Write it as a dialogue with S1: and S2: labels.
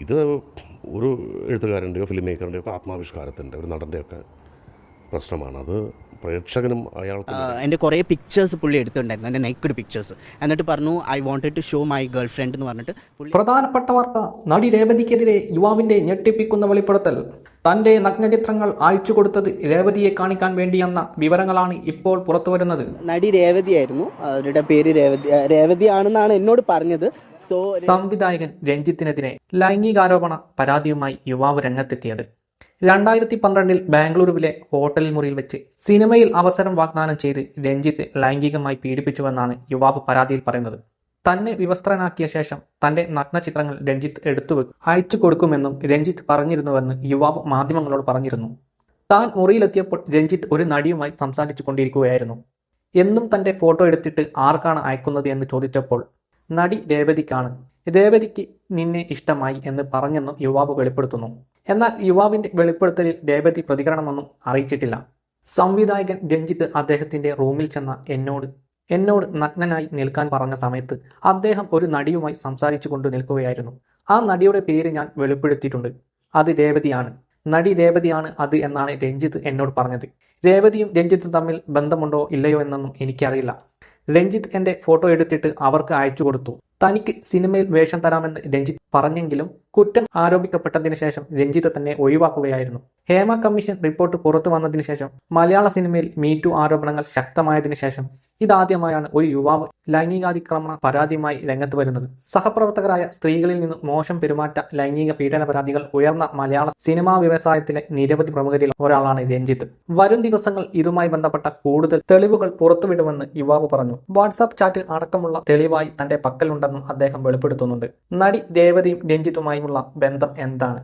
S1: ഇത് ഒരു എഴുത്തുകാരന്റെയോ ഫിലിം മേക്കറിന്റെയോ ഒക്കെ ആത്മാവിഷ്കാരത്തിന്റെ ഒരു നടന്റെയൊക്കെ പ്രശ്നമാണ്. അത് പ്രേക്ഷകനും അയാൾക്ക്
S2: എന്റെ കുറേ പിക്ചേഴ്സ് പുള്ളി എടുത്തിട്ടുണ്ടായിരുന്നു. എന്റെ നെക്കഡ് പിക്ചേഴ്സ് എന്നിട്ട് പറഞ്ഞു I wanted to show my girlfriend എന്ന് പറഞ്ഞിട്ട്
S3: പ്രധാനപ്പെട്ട വാർത്ത നടി രേവതിക്കെതിരെ യുവാവിന്റെ ഞെട്ടിപ്പിക്കുന്ന വെളിപ്പെടുത്തൽ. തന്റെ നഗ്നചിത്രങ്ങൾ അയച്ചു കൊടുത്തത് രേവതിയെ കാണിക്കാൻ വേണ്ടിയെന്ന വിവരങ്ങളാണ് ഇപ്പോൾ പുറത്തുവരുന്നത്
S2: നടി രേവതിയായിരുന്നു അവരുടെ പേര് രേവതി രേവതിയാണെന്നാണ് എന്നോട് പറഞ്ഞത്. സോ
S3: സംവിധായകൻ രഞ്ജിത്തിനെതിരെ ലൈംഗികാരോപണ പരാതിയുമായി യുവാവ് രംഗത്തെത്തിയത്. രണ്ടായിരത്തി പന്ത്രണ്ടിൽ ബാംഗ്ലൂരുവിലെ ഹോട്ടൽ മുറിയിൽ വെച്ച് സിനിമയിൽ അവസരം വാഗ്ദാനം ചെയ്ത് രഞ്ജിത്ത് ലൈംഗികമായി പീഡിപ്പിച്ചുവെന്നാണ് യുവാവ് പരാതിയിൽ പറയുന്നത്. തന്നെ വിവസ്ത്രനാക്കിയ ശേഷം തന്റെ നഗ്ന ചിത്രങ്ങൾ രഞ്ജിത്ത് എടുത്തുവെക്കും അയച്ചു കൊടുക്കുമെന്നും രഞ്ജിത്ത് പറഞ്ഞിരുന്നുവെന്ന് യുവാവ് മാധ്യമങ്ങളോട് പറഞ്ഞിരുന്നു. താൻ മുറിയിലെത്തിയപ്പോൾ രഞ്ജിത്ത് ഒരു നടിയുമായി സംസാരിച്ചു കൊണ്ടിരിക്കുകയായിരുന്നു എന്നും തന്റെ ഫോട്ടോ എടുത്തിട്ട് ആർക്കാണ് അയക്കുന്നത് എന്ന് ചോദിച്ചപ്പോൾ നടി രേവതിക്കാണ്. രേവതിക്ക് നിന്നെ ഇഷ്ടമായി എന്ന് പറഞ്ഞെന്നും യുവാവ് വെളിപ്പെടുത്തുന്നു. എന്നാൽ യുവാവിന്റെ വെളിപ്പെടുത്തലിൽ രേവതി പ്രതികരണമൊന്നും അറിയിച്ചിട്ടില്ല. സംവിധായകൻ രഞ്ജിത്ത് അദ്ദേഹത്തിന്റെ റൂമിൽ ചെന്ന എന്നോട് എന്നോട് നഗ്നനായി നിൽക്കാൻ പറഞ്ഞ സമയത്ത് അദ്ദേഹം ഒരു നടിയുമായി സംസാരിച്ചു കൊണ്ട് നിൽക്കുകയായിരുന്നു. ആ നടിയുടെ പേര് ഞാൻ വെളിപ്പെടുത്തിയിട്ടുണ്ട്. അത് രേവതിയാണ്. നടി രേവതിയാണ് അത് എന്നാണ് രഞ്ജിത്ത് എന്നോട് പറഞ്ഞത്. രേവതിയും രഞ്ജിത്തും തമ്മിൽ ബന്ധമുണ്ടോ ഇല്ലയോ എന്നൊന്നും എനിക്കറിയില്ല. രഞ്ജിത്ത് എന്റെ ഫോട്ടോ എടുത്തിട്ട് അവർക്ക് അയച്ചു കൊടുത്തു. തനിക്ക് സിനിമയിൽ വേഷം തരാമെന്ന് രഞ്ജിത്ത് പറഞ്ഞെങ്കിലും കുറ്റം ആരോപിക്കപ്പെട്ടതിന് ശേഷം രഞ്ജിത്ത് തന്നെ ഒഴിവാക്കുകയായിരുന്നു. ഹേമ കമ്മീഷൻ റിപ്പോർട്ട് പുറത്തു വന്നതിന് ശേഷം മലയാള സിനിമയിൽ മീറ്റു ആരോപണങ്ങൾ ശക്തമായതിനു ശേഷം ഇതാദ്യമായാണ് ഒരു യുവാവ് ലൈംഗികാതിക്രമണ പരാതിയുമായി രംഗത്ത് വരുന്നത്. സഹപ്രവർത്തകരായ സ്ത്രീകളിൽ നിന്ന് മോശം പെരുമാറ്റ ലൈംഗിക പീഡന പരാതികൾ ഉയർന്ന മലയാള സിനിമാ വ്യവസായത്തിലെ നിരവധി പ്രമുഖരിൽ ഒരാളാണ് രഞ്ജിത്ത്. വരും ദിവസങ്ങൾ ഇതുമായി ബന്ധപ്പെട്ട കൂടുതൽ തെളിവുകൾ പുറത്തുവിടുമെന്ന് യുവാവ് പറഞ്ഞു. വാട്സാപ്പ് ചാറ്റ് അടക്കമുള്ള തെളിവായി തന്റെ പക്കലുണ്ടെന്നും അദ്ദേഹം വെളിപ്പെടുത്തുന്നുണ്ട്. നടി രേവതിയും രഞ്ജിത്തുമായുമുള്ള ബന്ധം എന്താണ്?